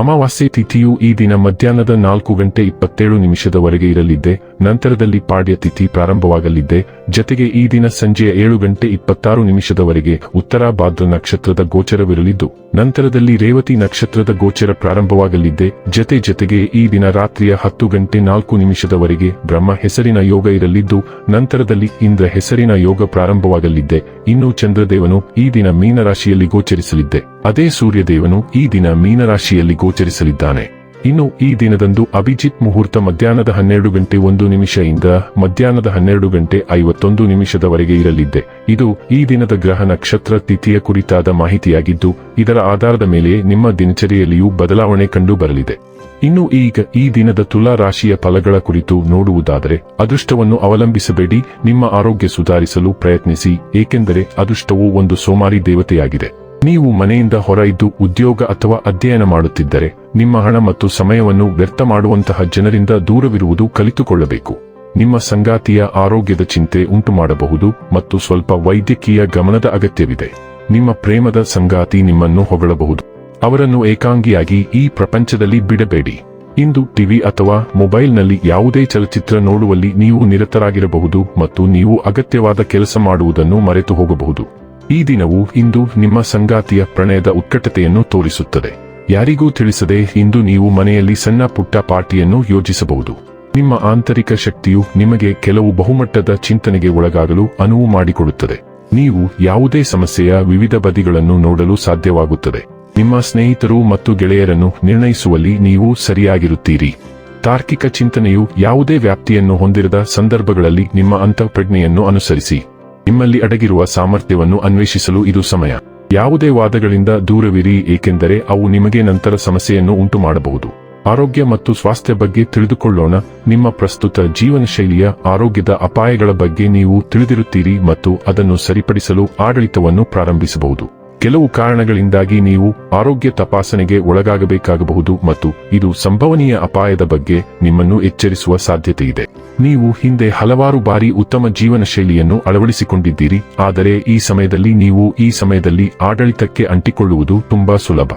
ಅಮಾವಾಸ್ಯೆ ತಿಥಿಯು ಈ ದಿನ ಮಧ್ಯಾಹ್ನದ ನಾಲ್ಕು ಗಂಟೆ ಇಪ್ಪತ್ತೇಳು ನಿಮಿಷದವರೆಗೆ ಇರಲಿದ್ದೆ, ನಂತರದಲ್ಲಿ ಪಾಡ್ಯ ತಿಥಿ ಪ್ರಾರಂಭವಾಗಲಿದ್ದೆ, ಜತೆಗೆ ಈ ದಿನ ಸಂಜೆಯ ಏಳು ಗಂಟೆ ಇಪ್ಪತ್ತಾರು ನಿಮಿಷದವರೆಗೆ ಉತ್ತರ ಭಾದ್ರ ನಕ್ಷತ್ರದ ಗೋಚರವಿರಲಿದ್ದು, ನಂತರದಲ್ಲಿ ರೇವತಿ ನಕ್ಷತ್ರದ ಗೋಚರ ಪ್ರಾರಂಭವಾಗಲಿದ್ದೆ, ಜತೆ ಜತೆಗೆ ಈ ದಿನ ರಾತ್ರಿಯ ಹತ್ತು ಗಂಟೆ ನಾಲ್ಕು ನಿಮಿಷದವರೆಗೆ ಬ್ರಹ್ಮ ಹೆಸರಿನ ಯೋಗ ಇರಲಿದ್ದು, ನಂತರದಲ್ಲಿ ಇಂದ್ರ ಹೆಸರಿನ ಯೋಗ ಪ್ರಾರಂಭವಾಗಲಿದ್ದೆ, ಇನ್ನು ಚಂದ್ರದೇವನು ಈ ದಿನ ಮೀನರಾಶಿಯಲ್ಲಿ ಗೋಚರಿಸಲಿದ್ದೆ, ಅದೇ ಸೂರ್ಯದೇವನು ಈ ದಿನ ಮೀನರಾಶಿಯಲ್ಲಿ ಗೋಚರಿಸಲಿದ್ದಾನೆ. ಇನ್ನು ಈ ದಿನದಂದು ಅಭಿಜಿತ್ ಮುಹೂರ್ತ ಮಧ್ಯಾಹ್ನದ ಹನ್ನೆರಡು ಗಂಟೆ ಒಂದು ನಿಮಿಷದಿಂದ ಮಧ್ಯಾಹ್ನದ ಹನ್ನೆರಡು ಗಂಟೆ ಐವತ್ತೊಂದು ನಿಮಿಷದವರೆಗೆ ಇರಲಿದ್ದೆ. ಇದು ಈ ದಿನದ ಗ್ರಹ ನಕ್ಷತ್ರ ತಿಥಿಯ ಕುರಿತಾದ ಮಾಹಿತಿಯಾಗಿದ್ದು, ಇದರ ಆಧಾರದ ಮೇಲೆ ನಿಮ್ಮ ದಿನಚರಿಯಲ್ಲಿಯೂ ಬದಲಾವಣೆ ಕಂಡು ಬರಲಿದೆ. ಇನ್ನು ಈಗ ಈ ದಿನದ ತುಲಾ ರಾಶಿಯ ಫಲಗಳ ಕುರಿತು ನೋಡುವುದಾದರೆ, ಅದೃಷ್ಟವನ್ನು ಅವಲಂಬಿಸಬೇಡಿ, ನಿಮ್ಮ ಆರೋಗ್ಯ ಸುಧಾರಿಸಲು ಪ್ರಯತ್ನಿಸಿ, ಏಕೆಂದರೆ ಅದೃಷ್ಟವು ಒಂದು ಸೋಮಾರಿ ದೇವತೆಯಾಗಿದೆ. ನೀವು ಮನೆಯಿಂದ ಹೊರ ಉದ್ಯೋಗ ಅಥವಾ ಅಧ್ಯಯನ ಮಾಡುತ್ತಿದ್ದರೆ, ನಿಮ್ಮ ಹಣ ಮತ್ತು ಸಮಯವನ್ನು ವ್ಯರ್ಥ ಮಾಡುವಂತಹ ಜನರಿಂದ ದೂರವಿರುವುದು ಕಲಿತುಕೊಳ್ಳಬೇಕು. ನಿಮ್ಮ ಸಂಗಾತಿಯ ಆರೋಗ್ಯದ ಚಿಂತೆ ಉಂಟು ಮಾಡಬಹುದು ಮತ್ತು ಸ್ವಲ್ಪ ವೈದ್ಯಕೀಯ ಗಮನದ ಅಗತ್ಯವಿದೆ. ನಿಮ್ಮ ಪ್ರೇಮದ ಸಂಗಾತಿ ನಿಮ್ಮನ್ನು ಹೊಗಳಬಹುದು. ಅವರನ್ನು ಏಕಾಂಗಿಯಾಗಿ ಈ ಪ್ರಪಂಚದಲ್ಲಿ ಬಿಡಬೇಡಿ. ಇಂದು ಟಿವಿ ಅಥವಾ ಮೊಬೈಲ್ನಲ್ಲಿ ಯಾವುದೇ ಚಲಚಿತ್ರ ನೋಡುವಲ್ಲಿ ನೀವು ನಿರತರಾಗಿರಬಹುದು ಮತ್ತು ನೀವು ಅಗತ್ಯವಾದ ಕೆಲಸ ಮಾಡುವುದನ್ನು ಮರೆತು ಹೋಗಬಹುದು ಈ ದಿನವು ಇಂದು ನಿಮ್ಮ ಸಂಗಾತಿಯ ಪ್ರಣಯದ ಉತ್ಕಟತೆಯನ್ನು ತೋರಿಸುತ್ತದೆ. ಯಾರಿಗೂ ತಿಳಿಸದೆ ಇಂದು ನೀವು ಮನೆಯಲ್ಲಿ ಸಣ್ಣ ಪುಟ್ಟ ಪಾರ್ಟಿಯನ್ನು ಯೋಜಿಸಬಹುದು. ನಿಮ್ಮ ಆಂತರಿಕ ಶಕ್ತಿಯು ನಿಮಗೆ ಕೆಲವು ಬಹುಮಟ್ಟದ ಚಿಂತನೆಗೆ ಒಳಗಾಗಲು ಅನುವು ಮಾಡಿಕೊಡುತ್ತದೆ. ನೀವು ಯಾವುದೇ ಸಮಸ್ಯೆಯ ವಿವಿಧ ಬದಿಗಳನ್ನು ನೋಡಲು ಸಾಧ್ಯವಾಗುತ್ತದೆ. ನಿಮ್ಮ ಸ್ನೇಹಿತರು ಮತ್ತು ಗೆಳೆಯರನ್ನು ನಿರ್ಣಯಿಸುವಲ್ಲಿ ನೀವು ಸರಿಯಾಗಿರುತ್ತೀರಿ. ತಾರ್ಕಿಕ ಚಿಂತನೆಯು ಯಾವುದೇ ವ್ಯಾಪ್ತಿಯನ್ನು ಹೊಂದಿರದ ಸಂದರ್ಭಗಳಲ್ಲಿ ನಿಮ್ಮ ಅಂತಃಪ್ರಜ್ಞೆಯನ್ನು ಅನುಸರಿಸಿ. ನಿಮ್ಮಲ್ಲಿ ಅಡಗಿರುವ ಸಾಮರ್ಥ್ಯವನ್ನು ಅನ್ವೇಷಿಸಲು ಇದು ಸಮಯ. ಯಾವುದೇ ವಾದಗಳಿಂದ ದೂರವಿರಿ, ಏಕೆಂದರೆ ಅವು ನಿಮಗೆ ನಂತರ ಸಮಸ್ಯೆಯನ್ನು ಉಂಟು ಮಾಡಬಹುದು ಆರೋಗ್ಯ ಮತ್ತು ಸ್ವಾಸ್ಥ್ಯ ಬಗ್ಗೆ ತಿಳಿದುಕೊಳ್ಳೋಣ. ನಿಮ್ಮ ಪ್ರಸ್ತುತ ಜೀವನ ಶೈಲಿಯ ಆರೋಗ್ಯದ ಅಪಾಯಗಳ ಬಗ್ಗೆ ನೀವು ತಿಳಿದಿರುತ್ತೀರಿ ಮತ್ತು ಅದನ್ನು ಸರಿಪಡಿಸಲು ಆಡಳಿತವನ್ನು ಪ್ರಾರಂಭಿಸಬಹುದು. ಕೆಲವು ಕಾರಣಗಳಿಂದಾಗಿ ನೀವು ಆರೋಗ್ಯ ತಪಾಸಣೆಗೆ ಒಳಗಾಗಬೇಕಾಗಬಹುದು ಮತ್ತು ಇದು ಸಂಭವನೀಯ ಅಪಾಯದ ಬಗ್ಗೆ ನಿಮ್ಮನ್ನು ಎಚ್ಚರಿಸುವ ಸಾಧ್ಯತೆಯಿದೆ. ನೀವು ಹಿಂದೆ ಹಲವಾರು ಬಾರಿ ಉತ್ತಮ ಜೀವನ ಶೈಲಿಯನ್ನು ಅಳವಡಿಸಿಕೊಂಡಿದ್ದೀರಿ, ಆದರೆ ಈ ಸಮಯದಲ್ಲಿ ನೀವು ಈ ಸಮಯದಲ್ಲಿ ಆಡಳಿತಕ್ಕೆ ಅಂಟಿಕೊಳ್ಳುವುದು ತುಂಬಾ ಸುಲಭ.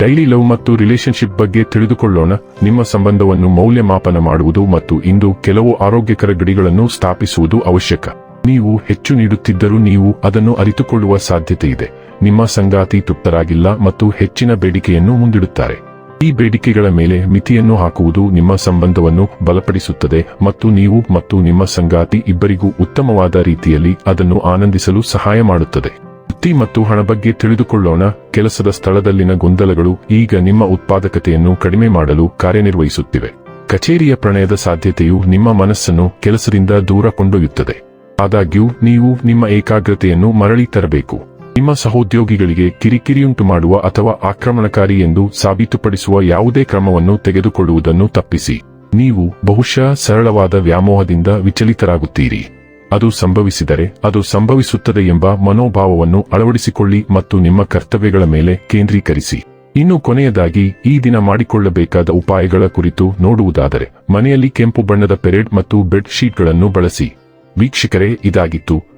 ಡೈಲಿ ಲವ್ ಮತ್ತು ರಿಲೇಶನ್ಶಿಪ್ ಬಗ್ಗೆ ತಿಳಿದುಕೊಳ್ಳೋಣ, ನಿಮ್ಮ ಸಂಬಂಧವನ್ನು ಮೌಲ್ಯಮಾಪನ ಮಾಡುವುದು ಮತ್ತು ಇಂದು ಕೆಲವು ಆರೋಗ್ಯಕರ ಗಡಿಗಳನ್ನು ಸ್ಥಾಪಿಸುವುದು ಅವಶ್ಯಕ. ನೀವು ಹೆಚ್ಚು ನೀಡುತ್ತಿದ್ದರೂ ನೀವು ಅದನ್ನು ಅರಿತುಕೊಳ್ಳುವ ಸಾಧ್ಯತೆಯಿದೆ. ನಿಮ್ಮ ಸಂಗಾತಿ ತೃಪ್ತರಾಗಿಲ್ಲ ಮತ್ತು ಹೆಚ್ಚಿನ ಬೇಡಿಕೆಯನ್ನು ಮುಂದಿಡುತ್ತಾರೆ. ಈ ಬೇಡಿಕೆಗಳ ಮೇಲೆ ಮಿತಿಯನ್ನು ಹಾಕುವುದು ನಿಮ್ಮ ಸಂಬಂಧವನ್ನು ಬಲಪಡಿಸುತ್ತದೆ ಮತ್ತು ನೀವು ಮತ್ತು ನಿಮ್ಮ ಸಂಗಾತಿ ಇಬ್ಬರಿಗೂ ಉತ್ತಮವಾದ ರೀತಿಯಲ್ಲಿ ಅದನ್ನು ಆನಂದಿಸಲು ಸಹಾಯ ಮಾಡುತ್ತದೆ. ವೃತ್ತಿ ಮತ್ತು ಹಣ ಬಗ್ಗೆ ತಿಳಿದುಕೊಳ್ಳೋಣ. ಕೆಲಸದ ಸ್ಥಳದಲ್ಲಿನ ಗೊಂದಲಗಳು ಈಗ ನಿಮ್ಮ ಉತ್ಪಾದಕತೆಯನ್ನು ಕಡಿಮೆ ಮಾಡಲು ಕಾರ್ಯನಿರ್ವಹಿಸುತ್ತಿವೆ. ಕಚೇರಿಯ ಪ್ರಣಯದ ಸಾಧ್ಯತೆಯು ನಿಮ್ಮ ಮನಸ್ಸನ್ನು ಕೆಲಸದಿಂದ ದೂರ ಕೊಂಡೊಯ್ಯುತ್ತದೆ. ಆದಾಗ್ಯೂ, ನೀವು ನಿಮ್ಮ ಏಕಾಗ್ರತೆಯನ್ನು ಮರಳಿ ತರಬೇಕು. ನಿಮ್ಮ ಸಹೋದ್ಯೋಗಿಗಳಿಗೆ ಕಿರಿಕಿರಿಯುಂಟು ಮಾಡುವ ಅಥವಾ ಆಕ್ರಮಣಕಾರಿ ಎಂದು ಸಾಬೀತುಪಡಿಸುವ ಯಾವುದೇ ಕ್ರಮವನ್ನು ತೆಗೆದುಕೊಳ್ಳುವುದನ್ನು ತಪ್ಪಿಸಿ. ನೀವು ಬಹುಶಃ ಸರಳವಾದ ವ್ಯಾಮೋಹದಿಂದ ವಿಚಲಿತರಾಗುತ್ತೀರಿ. ಅದು ಸಂಭವಿಸಿದರೆ ಅದು ಸಂಭವಿಸುತ್ತದೆ ಎಂಬ ಮನೋಭಾವವನ್ನು ಅಳವಡಿಸಿಕೊಳ್ಳಿ ಮತ್ತು ನಿಮ್ಮ ಕರ್ತವ್ಯಗಳ ಮೇಲೆ ಕೇಂದ್ರೀಕರಿಸಿ. ಇನ್ನು ಕೊನೆಯದಾಗಿ, ಈ ದಿನ ಮಾಡಿಕೊಳ್ಳಬೇಕಾದ ಉಪಾಯಗಳ ಕುರಿತು ನೋಡುವುದಾದರೆ, ಮನೆಯಲ್ಲಿ ಕೆಂಪು ಬಣ್ಣದ ಪೆರೇಡ್ ಮತ್ತು ಬೆಡ್ ಶೀಟ್ಗಳನ್ನು ಬಳಸಿ. ವೀಕ್ಷಕರೇ, ಇದಾಗಿತ್ತು.